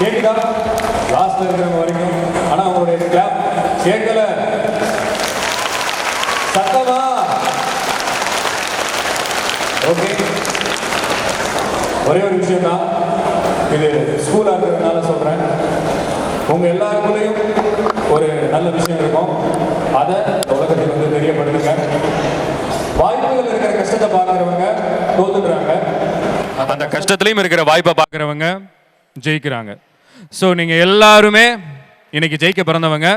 கேட்குதா லாஸ்ட்டில் இருக்கிறவங்க வரைக்கும். ஆனா அவங்களுடைய கிளாப் கேட்கல. சத்தமா? ஓகே ஒரே ஒரு விஷயம் தான் இது ஸ்கூல் ஆகிறதுனால சொல்றேன். உங்க எல்லாருக்குள்ளேயும் ஒரு நல்ல விஷயம் இருக்கும். அதை உலகத்தில் வந்து தெரியப்படுத்துங்க. வாய்ப்புகள் இருக்கிற கஷ்டத்தை பார்க்குறவங்க தோத்துடுறாங்க. அந்த கஷ்டத்துலையும் இருக்கிற வாய்ப்பை பார்க்குறவங்க ஜெயிக்கிறாங்க. ஸோ நீங்கள் எல்லாருமே இன்னைக்கு ஜெயிக்க பிறந்தவங்க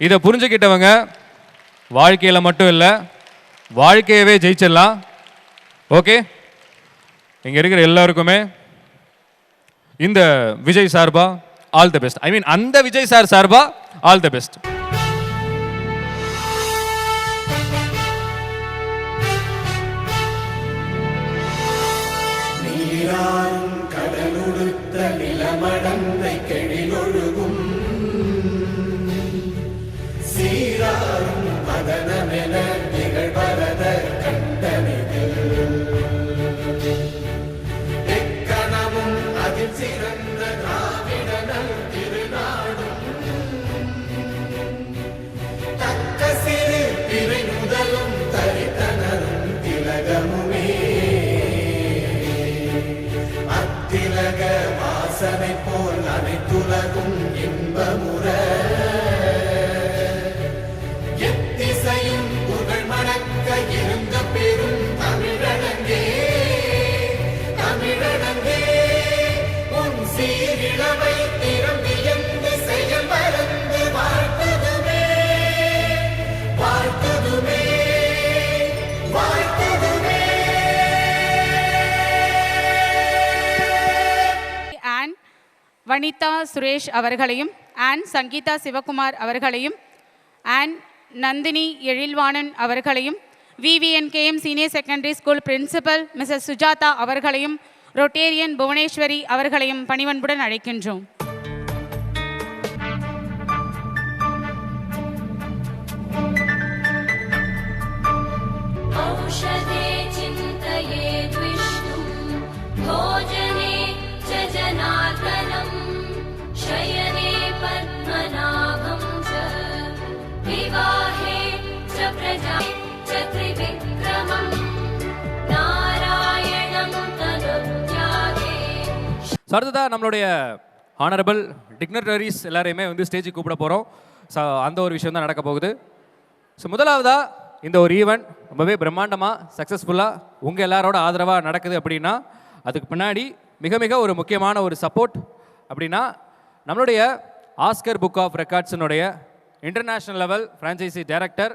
இதை புரிஞ்சுக்கிட்டவங்க வாழ்க்கையில் மட்டும் இல்லை வாழ்க்கையவே ஜெயிச்சிடலாம். ஓகே இங்கே இருக்கிற எல்லாருக்குமே இந்த விஜய் சார்பா all the best I mean அந்த விஜய் சார் சார்பா ஆல் த பெஸ்ட் அரசனை போல் அனைத்துலகும் இன்பமுறை. வனிதா சுரேஷ் அவர்களையும் அண்ட் சங்கீதா சிவகுமார் அவர்களையும் அண்ட் நந்தினி எழில்வாணன் அவர்களையும் VVNKM senior secondary school principal missus Sujatha அவர்களையும் ரொட்டேரியன் புவனேஸ்வரி அவர்களையும் பணிவன்புடன் அழைக்கின்றோம். ஸோ அடுத்ததாக நம்மளுடைய ஆனரபிள் டிக்னட்டரிஸ் எல்லாரையுமே வந்து ஸ்டேஜுக்கு கூப்பிட போகிறோம் ஸோ அந்த ஒரு விஷயம் தான் நடக்க போகுது. ஸோ முதலாவதாக இந்த ஒரு ஈவெண்ட் ரொம்பவே பிரம்மாண்டமாக சக்ஸஸ்ஃபுல்லாக உங்கள் எல்லாரோட ஆதரவாக நடக்குது அப்படின்னா அதுக்கு பின்னாடி மிக மிக ஒரு முக்கியமான ஒரு சப்போர்ட் அப்படின்னா நம்மளுடைய Oscar book of ரெக்கார்ட்ஸினுடைய international level franchisee director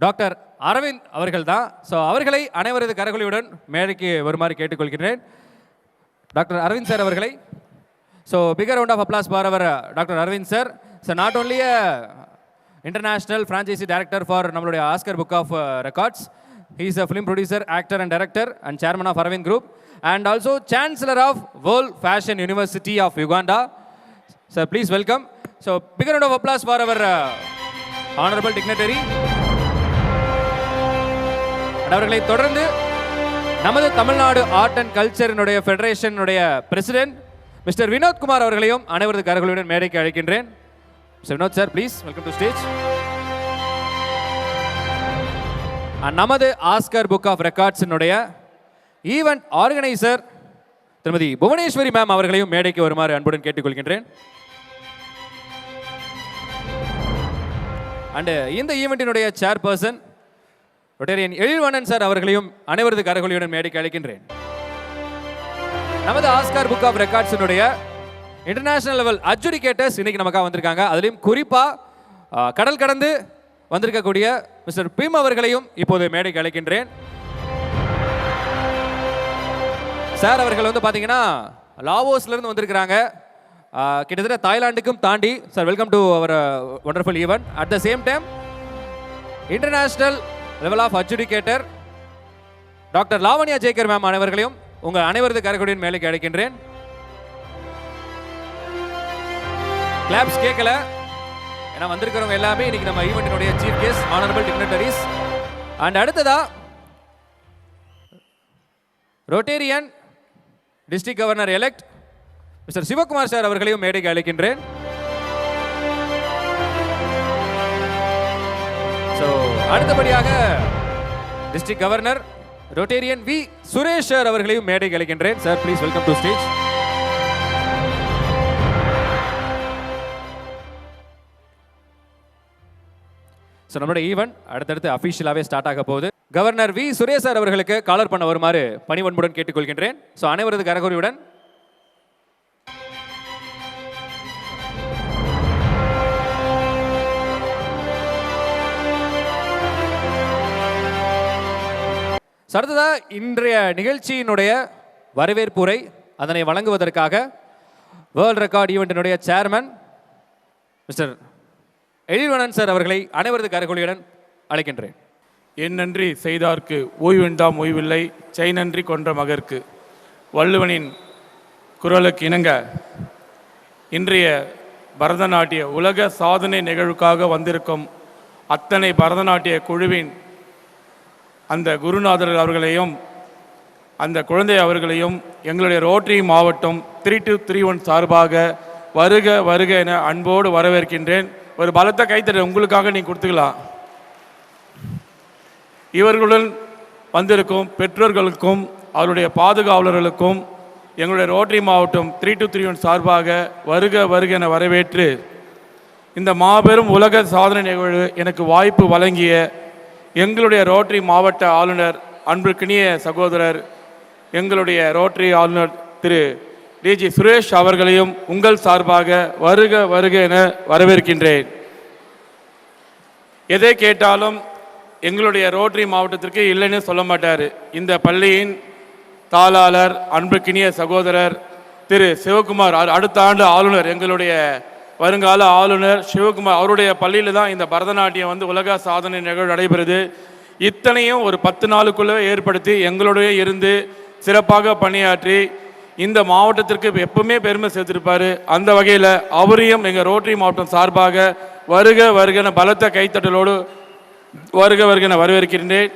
doctor Aravind அவர்கள் தான் ஸோ அவர்களை அனைவரது கரகொலியுடன் மேடைக்கு வருமாறு கேட்டுக்கொள்கிறேன். டாக்டர் அரவிந்த் சார் அவர்களை. So bigger round of applause for our doctor Aravind sir so not only international franchisee director for நம்மளுடைய Oscar book of records he is a film producer actor and director and chairman of Aravind group and also chancellor of world fashion university of Uganda sir please welcome so bigger round of applause for our honourable dignitary அவர்களை தொடர்ந்து நமது Tamil Nadu art and கல்ச்சரினுடைய ஃபெடரேஷனுடைய president mister Vinodkumar அவர்களையும் அனைவரது கரங்களுடன் மேடைக்கு அழைக்கின்றேன். Vinod sir please welcome to stage நமது ஆஸ்கர் புக் ஆஃப் ரெக்கார்ட்ஸினுடைய ஈவெண்ட் ஆர்கனைசர் திருமதி புவனேஸ்வரி மேம் அவர்களையும் மேடைக்கு வருமாறு அன்புடன் கேட்டுக்கொள்கின்றேன். அண்டு இந்த ஈவெண்ட்டினுடைய சேர்பர்சன் ரொட்டேரியன் எழில்வண்ணன் சார் அவர்களையும் அனைவரது கரகொலியுடன் மேடைக்கு அழைக்கின்றேன். நமது ஆஸ்கார் புக் ஆஃப் ரெக்கார்ட்ஸினுடைய இன்டர்நேஷனல் லெவல் அட்ஜுடிகேட்டர்ஸ் இன்னைக்கு நமக்காக வந்திருக்காங்க. அதுலேயும் குறிப்பாக கடல் கடந்து வந்திருக்கக்கூடிய மிஸ்டர் பீம் அவர்களையும் இப்போது மேடைக்கு அழைக்கின்றேன். சார் அவர்கள் வந்து பார்த்தீங்கன்னா லாவோஸ்லேருந்து வந்திருக்கிறாங்க. கிட்டத்தட்ட தாய்லாந்துக்கும் தாண்டி sir welcome to our wonderful event at the same time international level of adjudicator doctor Lavanya Jaikar ma'am அனைவர்களையும் உங்கள் அனைவரது கரைக்குடியின் மேலே அழைக்கின்றேன். கிளாப்ஸ் கேட்கல. ஏன்னா வந்திருக்கிறவங்க எல்லாமே இன்னைக்கு நம்ம ஈவெண்ட்டினுடைய chief guest honourable dignitaries and அடுத்ததா rotarian district governor elect mister Sivakumar sir அவர்களையும் மேடைக்கு அழைக்கின்றேன். அடுத்தபடியாக district governor rotarian V Suresh sir அவர்களையும் மேடை அழைக்கின்றேன். Sir please welcome to stage so நம்மளோட ஈவெண்ட் அடுத்தடுத்து அஃபிஷியலாகவே ஸ்டார்ட் ஆக போகுது. கவர்னர் வி சுரேஷ் சார் அவர்களுக்கு காலர் பண்ண வருமாறு பணிவன்புடன் கேட்டுக்கொள்கின்றேன். ஸோ அனைவரது கரகோரியுடன் So, இன்றைய நிகழ்ச்சியினுடைய வரவேற்புரை அதனை வழங்குவதற்காக வேர்ல்ட் ரெக்கார்ட் ஈவெண்ட்டினுடைய சேர்மன் மிஸ்டர் எழில்வனன் சார் அவர்களை அனைவரது கரகொலியுடன் அழைக்கின்றேன். என் நன்றி செய்தார்க்கு ஓய்வெண்டாம் ஓய்வில்லை செய் நன்றி கொன்ற மகர்க்கு. வள்ளுவனின் குரலுக்கு இணங்க இன்றைய பரதநாட்டிய உலக சாதனை நிகழ்வுக்காக வந்திருக்கும் அத்தனை பரதநாட்டிய குழுவின் அந்த குருநாதர் அவர்களையும் அந்த குழந்தை அவர்களையும் எங்களுடைய ரோட்டரி மாவட்டம் த்ரீ டூ த்ரீ ஒன் சார்பாக வருக வருக என அன்போடு வரவேற்கின்றேன். ஒரு பலத்த கைத்தறி உங்களுக்காக நீ கொடுத்துக்கலாம். இவர்களுடன் வந்திருக்கும் பெற்றோர்களுக்கும் அவருடைய பாதுகாவலர்களுக்கும் எங்களுடைய ரோட்டரி மாவட்டம் த்ரீ டூ த்ரீ ஒன் சார்பாக வருக வருக என வரவேற்று இந்த மாபெரும் உலக சாதனை நிகழ்வு எனக்கு வாய்ப்பு வழங்கிய எங்களுடைய ரோட்டரி மாவட்ட ஆளுநர் அன்பிற்கினிய சகோதரர் எங்களுடைய ரோட்டரி ஆளுநர் திரு டிஜி சுரேஷ் அவர்களையும் உங்கள் சார்பாக வருக வருக என வரவேற்கின்றேன். எதை கேட்டாலும் எங்களுடைய ரோட்டரி மாவட்டத்திற்கு இல்லைன்னு சொல்ல மாட்டார். இந்த பள்ளியின் தாளாளர் அன்புக்கினிய சகோதரர் திரு சிவகுமார் அடுத்த ஆண்டு ஆளுநர் எங்களுடைய வருங்கால ஆளுநர் சிவகுமார் அவருடைய பள்ளியில் தான் இந்த பரதநாட்டியம் வந்து உலக சாதனை நிகழ்வு நடைபெறுது. இத்தனையும் ஒரு பத்து நாளுக்குள்ளே ஏற்படுத்தி எங்களுடைய இருந்து சிறப்பாக பணியாற்றி இந்த மாவட்டத்திற்கு எப்பவுமே பெருமை சேர்த்திருப்பார். அந்த வகையில் அவரையும் எங்கள் ரோட்டரி மாவட்டம் சார்பாக வருக வருகன பலத்த கைத்தட்டலோடு வருக வருகன வரவேற்கின்றேன்.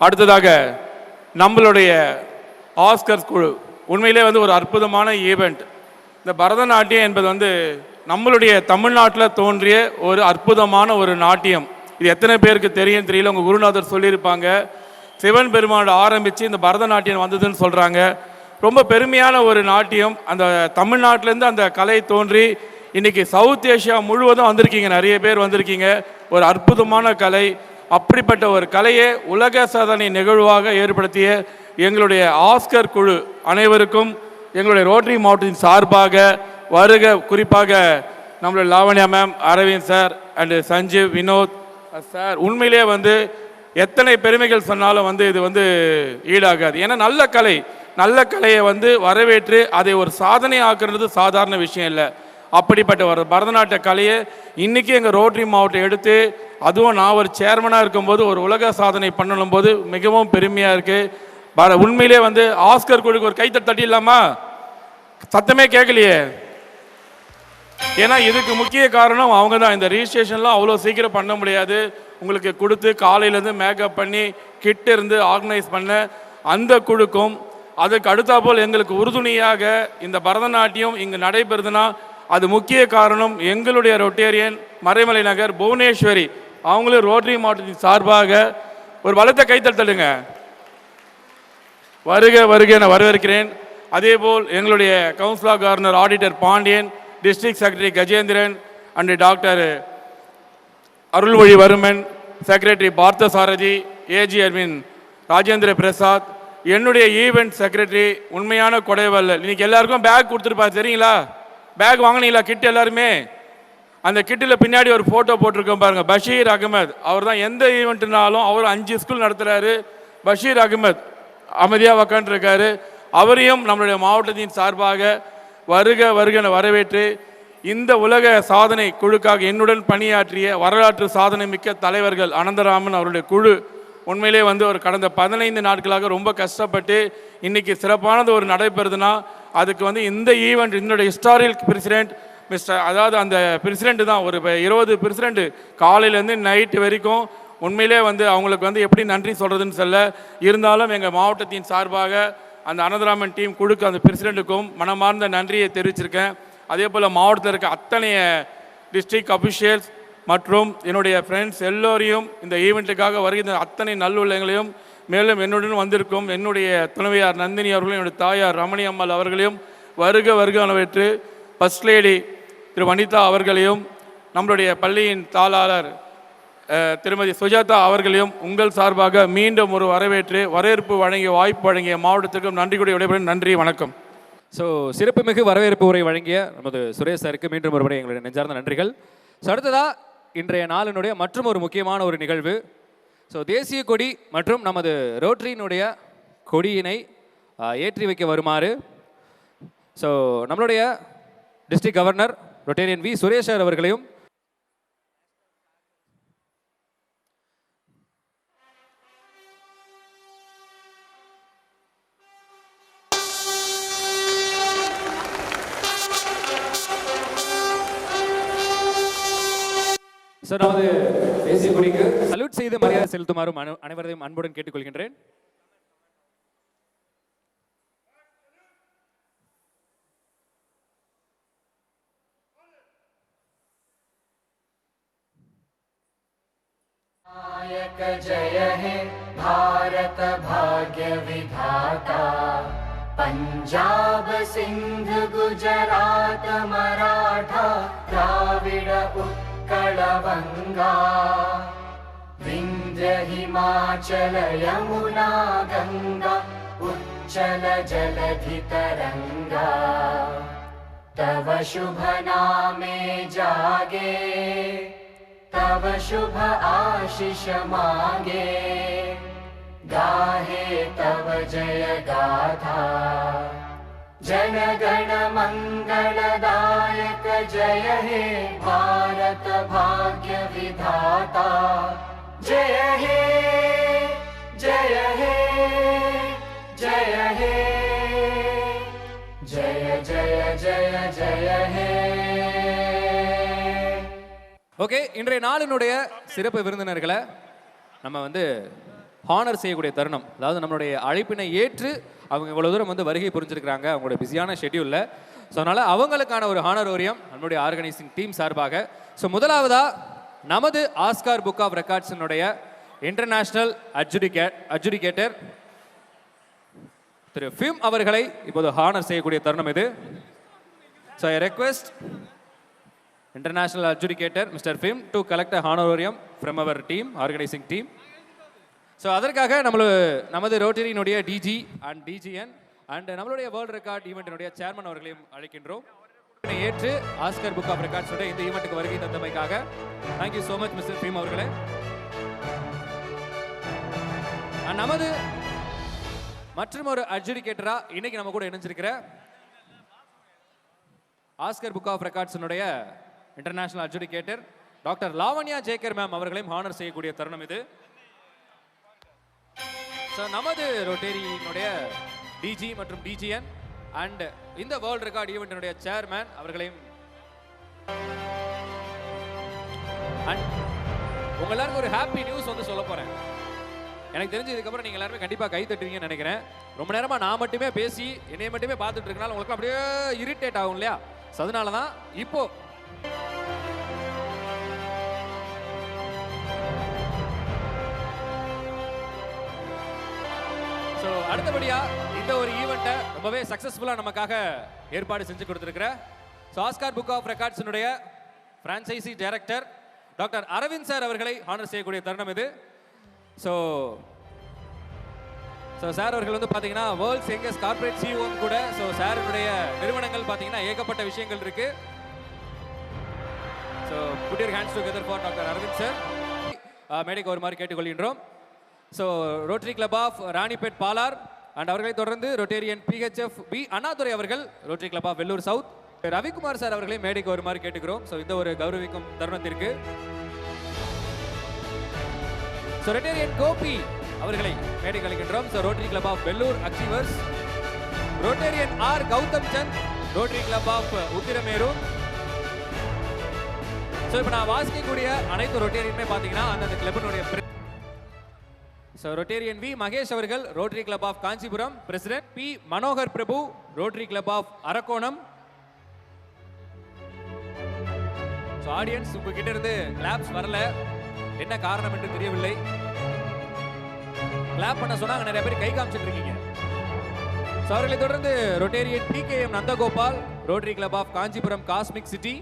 அடுத்ததாக நம்மளுடைய ஆஸ்கர்ஸ் குழு. உண்மையிலே வந்து ஒரு அற்புதமான ஈவெண்ட் இந்த பரதநாட்டியம் என்பது வந்து நம்மளுடைய தமிழ்நாட்டில் தோன்றிய ஒரு அற்புதமான ஒரு நாட்டியம். இது எத்தனை பேருக்கு தெரியும் தெரியல உங்கள் குருநாதர் சொல்லியிருப்பாங்க. சிவன் பெருமாள் ஆரம்பித்து இந்த பரதநாட்டியம் வந்ததுன்னு சொல்கிறாங்க ரொம்ப பெருமையான ஒரு நாட்டியம். அந்த தமிழ்நாட்டிலேருந்து அந்த கலை தோன்றி இன்னைக்கு சவுத் ஏஷியா முழுவதும் வந்திருக்கீங்க. நிறைய பேர் வந்திருக்கீங்க. ஒரு அற்புதமான கலை. அப்படிப்பட்ட ஒரு கலையை உலக சாதனை நிகழ்வாக ஏற்படுத்திய எங்களுடைய ஆஸ்கர் குழு அனைவருக்கும் எங்களுடைய ரோட்டரி மாவட்டத்தின் சார்பாக வருக குறிப்பாக நம்மளுடைய Lavanya ma'am Aravind sir and Sanjeev Vinod sir உண்மையிலே வந்து எத்தனை பெருமைகள் சொன்னாலும் வந்து இது வந்து ஈடாகாது. ஏன்னா நல்ல கலை நல்ல கலையை வந்து வரவேற்று அதை ஒரு சாதனை ஆக்குறது சாதாரண விஷயம் இல்லை. அப்படிப்பட்ட ஒரு பரதநாட்டிய கலையை இன்றைக்கி எங்கள் ரோட்டரி மாவட்டம் எடுத்து அதுவும் நான் ஒரு சேர்மனாக இருக்கும்போது ஒரு உலக சாதனை பண்ணணும் போது மிகவும் பெருமையாக இருக்குது உண்மையிலே வந்து ஆஸ்கர் குழுக்கு ஒரு கைத்தட்டி இல்லாமல் சத்தமே கேட்கலையே. ஏன்னா இதுக்கு முக்கிய காரணம் அவங்க தான் இந்த ரிஜிஸ்ட்ரேஷன்லாம் அவ்வளோ சீக்கிரம் பண்ண முடியாது. உங்களுக்கு கொடுத்து காலையிலேருந்து மேக்கப் பண்ணி கிட்ட இருந்து ஆர்கனைஸ் பண்ண அந்த குழுக்கும் அதுக்கு அடுத்தாப்போல் எங்களுக்கு உறுதுணையாக இந்த பரதநாட்டியம் இங்கு நடைபெறுதுன்னா அது முக்கிய காரணம் எங்களுடைய ரொட்டேரியன் மறைமலை நகர் புவனேஸ்வரி. அவங்களும் ரோட்டரி மாவட்டத்தின் சார்பாக ஒரு பலத்த கைத்தட்டலுங்க. வருக வருக என வரவேற்கிறேன். அதேபோல் எங்களுடைய councillor governor auditor Pandian district secretary Gajendran and doctor Arulmozhi Varman secretary Parthasarathy AG Arvin Rajendra Prasad என்னுடைய ஈவெண்ட் செக்ரட்டரி உண்மையான கொடைவல்லல் இன்னைக்கு எல்லாருக்கும் பேக் கொடுத்துருப்பாரு தெரியுங்களா? பேக் வாங்கினீங்களா கிட் எல்லாருமே? அந்த கிட்டில் பின்னாடி ஒரு ஃபோட்டோ போட்டிருக்கோம் பாருங்க பஷீர் அகமது. அவர் தான் எந்த ஈவெண்ட்னாலும் அவர் அஞ்சு ஸ்கூல் நடத்துகிறாரு பஷீர் அகமது அமைதியாக உக்காண்டிருக்காரு அவரையும் நம்மளுடைய மாவட்டத்தின் சார்பாக வருக வருகன வரவேற்று இந்த உலக சாதனை குழுக்காக என்னுடன் பணியாற்றிய வரலாற்று சாதனை மிக்க தலைவர்கள் அனந்தராமன் அவருடைய குழு உண்மையிலே வந்து ஒரு கடந்த பதினைந்து நாட்களாக ரொம்ப கஷ்டப்பட்டு இன்னைக்கு சிறப்பானது ஒரு நடைபெறுதுன்னா அதுக்கு வந்து இந்த ஈவெண்ட் என்னுடைய ஹிஸ்டாரிக் பிரசிடென்ட் மிஸ்டர் அதாவது அந்த பிரசிடென்ட் தான் ஒரு இருபது பிரசிடென்ட் காலையிலேருந்து நைட்டு வரைக்கும் உண்மையிலே வந்து அவங்களுக்கு வந்து எப்படி நன்றி சொல்கிறதுன்னு சொல்ல இருந்தாலும் எங்கள் மாவட்டத்தின் சார்பாக அந்த அனந்தராமன் டீம் குழுக்கு அந்த பிரசிடெண்ட்டுக்கும் மனமார்ந்த நன்றியை தெரிவிச்சிருக்கேன். அதே போல் மாவட்டத்தில் இருக்க அத்தனை டிஸ்ட்ரிக்ட் அபிஷியல்ஸ் மற்றும் என்னுடைய ஃப்ரெண்ட்ஸ் எல்லோரையும் இந்த ஈவெண்ட்டுக்காக வருகின்ற அத்தனை நல்லுள்ளங்களையும் மேலும் என்னுடன் வந்திருக்கும் என்னுடைய துணைவியார் நந்தினி அவர்களையும் என்னுடைய தாயார் ரமணி அம்மாள் அவர்களையும் வருக வருக வரவேற்று ஃபர்ஸ்ட் லேடி திரு வனிதா அவர்களையும் நம்மளுடைய பள்ளியின் தாளாளர் திருமதி சுஜாதா அவர்களையும் உங்கள் சார்பாக மீண்டும் ஒரு வரவேற்று வரவேற்பு வழங்கிய வாய்ப்பு வழங்கிய மாவட்டத்திற்கும் நன்றி கூடிய விடைபெறும் நன்றி வணக்கம். ஸோ சிறப்புமிகு வரவேற்பு உரை வழங்கிய நமது சுரேஷ் சாருக்கு மீண்டும் ஒருமுறை எங்களுடைய நெஞ்சார்ந்த நன்றிகள். ஸோ அடுத்ததாக இன்றைய நாளினுடைய மற்றும் ஒரு முக்கியமான ஒரு நிகழ்வு. ஸோ தேசிய கொடி மற்றும் நமது ரோட்டரியினுடைய கொடியினை ஏற்றி வைக்க வருமாறு. ஸோ நம்மளுடைய டிஸ்ட்ரிக்ட் கவர்னர் ரொட்டேரியன் வி சுரேஷர் அவர்களையும் சார் நமது தேசிய கொடிக்கு சல்யூட் செய்து மரியாதை செலுத்துமாறும் அனை- அனைவரையும் அன்புடன் கேட்டுக்கொள்கின்றேன் नायक जय हे भारत भाग्य विधाता पंजाब सिंध गुजरात मराठा द्राविड उत्कल बंगा विंध्य हिमाचल यमुना गंगा उच्चल जलधि तरंगा तव शुभ नामे जागे तव शुभ आशिष मागे। गाहे तव जय गाथा जनगण मङ्गलदायक जय हे भारत भाग्य विधाता जय हे जय हे जय हे जय जय जय जय हे ஓகே இன்றைய நாளினுடைய சிறப்பு விருந்தினர்களை நம்ம வந்து ஹானர் செய்யக்கூடிய தருணம் அதாவது நம்மளுடைய அழைப்பினை ஏற்று அவங்க இவ்வளோ தூரம் வந்து வருகை புரிஞ்சிருக்கிறாங்க அவங்களோட பிஸியான ஷெட்யூலில் ஸோ அதனால் அவங்களுக்கான ஒரு ஹானர் ஓரியம் நம்மளுடைய ஆர்கனைசிங் டீம் சார்பாக. ஸோ முதலாவதாக நமது ஆஸ்கார் புக் ஆஃப் ரெக்கார்ட்ஸினுடைய இன்டர்நேஷ்னல் அட்ஜுடிகேட் அட்ஜுடிகேட்டர் திரு ஃபிம் அவர்களை இப்போது ஹானர் செய்யக்கூடிய தருணம் இது. So I request international adjudicator mister ஃபிம் to collect a honorarium from our team organising team so அதற்காக நம்மள நமது ரோட்டரியினுடைய டிஜி அண்ட் டிஜிஎன் அண்ட் நம்மளுடைய வேர்ல்ட் ரெக்கார்ட் ஈவெண்ட்டினுடைய சேர்மன் அவர்களையும் அழைக்கின்றோம். ஏற்று ஆஸ்கர் புக் ஆஃப் ரெக்கார்ட்ஸோட இந்த ஈவெண்ட்டுக்கு வருகை தந்தமைக்காக thank you so much mister beam அவர்களே. நமது மற்றும் ஒரு அட்ஜுடிகேட்டரா இன்னைக்கு நம்ம கூட இணைஞ்சிருக்கிற Oscar book of ரெக்கார்ட்ஸினுடைய international adjudicator doctor Lavanya Jaikar ma'am அவர்களையும் ஹானர் செய்யக்கூடிய தருணம் இது. ஸோ நமது ரொட்டேரியினுடைய டிஜி மற்றும் டிஜிஎன் அண்ட் இந்த வேர்ல்ட் ரெக்கார்ட் ஈவெண்ட்டினுடைய சேர்மேன் அவர்களையும் அண்ட் உங்க எல்லாருக்கும் ஒரு ஹாப்பி நியூஸ் வந்து சொல்ல போறேன். எனக்கு தெரிஞ்சு இதுக்கப்புறம் நீங்க எல்லாருமே கண்டிப்பா கை தட்டுவீங்கன்னு நினைக்கிறேன். ரொம்ப நேரமா நான் மட்டுமே பேசி என்னையை மட்டுமே பார்த்துட்டு இருக்கனால உங்களுக்கு அப்படியே இரிட்டேட் ஆகும் இல்லையா? ஸோ அதனால தான் இப்போ அடுத்தபடியா இந்த ஒரு ஈவெண்ட்டை ரொம்பவே சக்ஸஸ்ஃபுல்லாக நமக்காக ஏற்பாடு செஞ்சு கொடுத்துருக்குற so Oscar book of ரெக்கார்ட்ஸினுடைய franchisee director doctor Aravind sir அவர்களை ஆனர் செய்யக்கூடிய தருணம் இது. ஸோ ஸோ சார் அவர்கள் வந்து பார்த்தீங்கன்னா வேர்ல்ட்ஸ் எங்கஸ் கார்பரேட் சிஓன்னு கூட ஸோ சாருடைய நிறுவனங்கள் பார்த்தீங்கன்னா ஏகப்பட்ட விஷயங்கள் இருக்கு. So put hands together for doctor Aravind sir மேடைக்கு ஒரு மாதிரி கேட்டுக்கொள்கின்றோம். So rotary club of Ranipet Palar and அவர்களை தொடர்ந்து ரொட்டேரியன் பிஹெச்எஃப் பி அண்ணாதுரை அவர்கள் rotary club of Vellore south Ravikumar sir அவர்களை மேடைக்கு வருமாறு கேட்டுக்கிறோம். ஸோ இந்த ஒரு கௌரவிக்கும் தருணத்திற்கு. ஸோ ரொட்டேரியன் கோபி அவர்களை மேடைக்கு அளிக்கின்றோம் so rotary club of Vellore achievers rotarian R Gautham Chand rotary club of Uthiramerur so இப்போ நான் வாசிக்கக்கூடிய அனைத்து ரொட்டேரியனுமே பார்த்தீங்கன்னா அந்தந்த கிளப்பினுடைய ஸோ ரொட்டேரியன் வி மகேஷ் அவர்கள் rotary club of Kanchipuram president P Manohar Prabhu rotary club of Arakkonam so audience உங்ககிட்ட இருந்து கிளாப்ஸ் வரல. என்ன காரணம் என்று தெரியவில்லை. கிளாப் பண்ண சொன்னாங்க நிறைய பேர் கை காமிச்சிட்டு இருக்கீங்க. ஸோ அவர்களை தொடர்ந்து Rotarian D K M Nandagopal Rotary Club of Kanchipuram cosmic city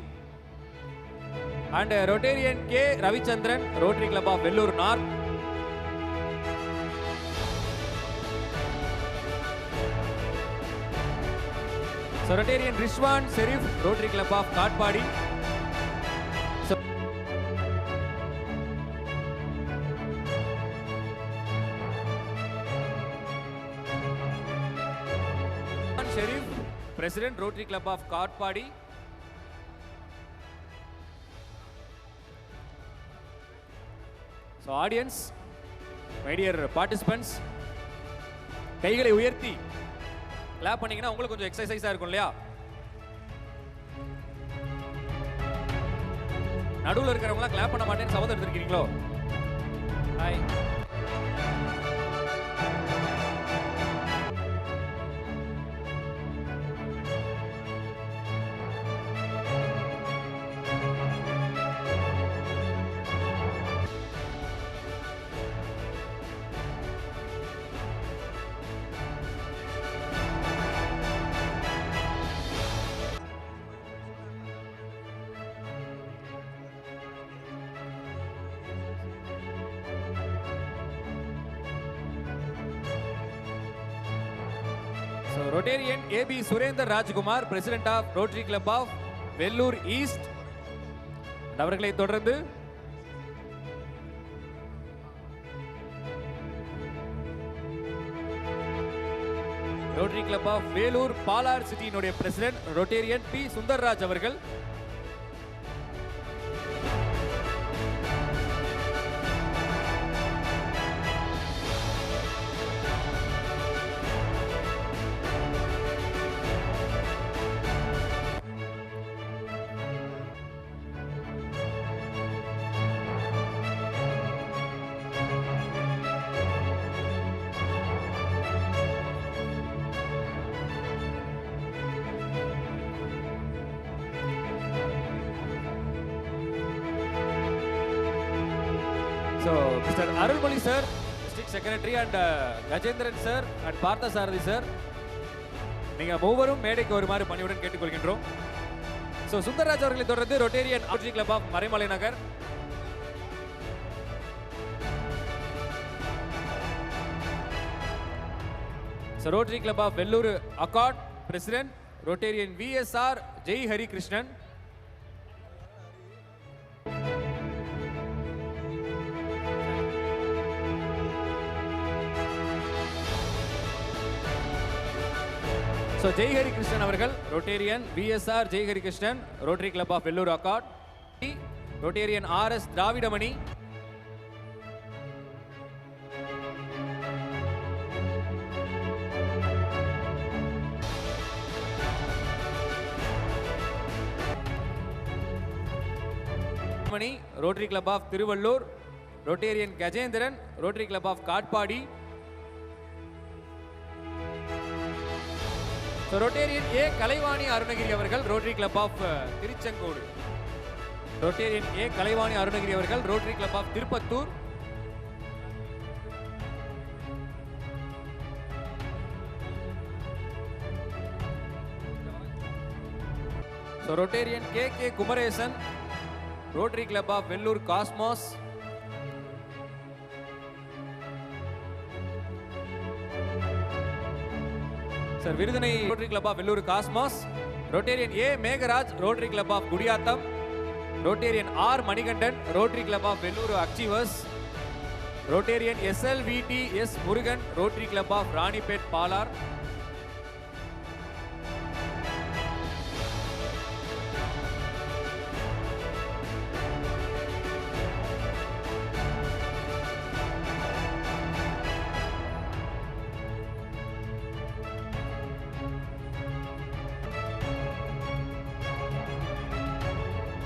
and Rotarian K Ravichandran Rotary Club of Vellore north So Rotarian Rishwan Serif, Rotary Club of Katpadi. So Rishwan Sharif, President Rotary Club of Katpadi. So audience, my dear participants, கைகளை உயர்த்தி clap பண்ணீங்கன்னா உங்களுக்கு கொஞ்சம் எக்ஸசைஸா இருக்கும் இல்லையா? நடுவுல இருக்கிறவங்க clap பண்ண மாட்டேன்னு சபதம் எடுத்துருக்கீங்களோ? Hi Rotarian A B Surender Rajkumar president of Rotary Club of Vellore east அவர்களை தொடர்ந்து Rotary Club of Vellore Palar சிட்டியினுடைய president Rotarian P Sundarraj அவர்கள் mister Arulmozhi sir district secretary and Gajendran sir and Parthasarathy sir நீங்கள் மூவரும் மேடைக்கு வருமாறு பணியுடன் கேட்டுக்கொள்கின்றோம். So Sundararaj அவர்களை தொடர்ந்து Rotarian R G club of Maraimalai Nagar Rotary Club of Vellore Arcot president Rotarian V S R Jai Hari Krishnan so Jaihari Krishnan அவர்கள் Rotarian V S R Jaihari Krishnan Rotary Club of Vellore Arcot Rotarian R S Dravidamani Mani Rotary Club of Tiruvallur Rotarian Gajendran Rotary Club of Katpadi so Rotarian A Kalaivani Arunagiri அவர்கள் Rotary Club of Tiruchengode Rotarian A Kalaivani Arunagiri அவர்கள் Rotary Club of Tirupattur so Rotarian K K Kumaresan Rotary Club of Vellore cosmos sir விருதுனை Rotary Club of Vellore cosmos Rotarian A Megaraj Rotary Club of Gudiyatham Rotarian R Manikandan Rotary Club of Vellore achievers Rotarian S L V D S Murugan Rotary Club of Ranipet Palar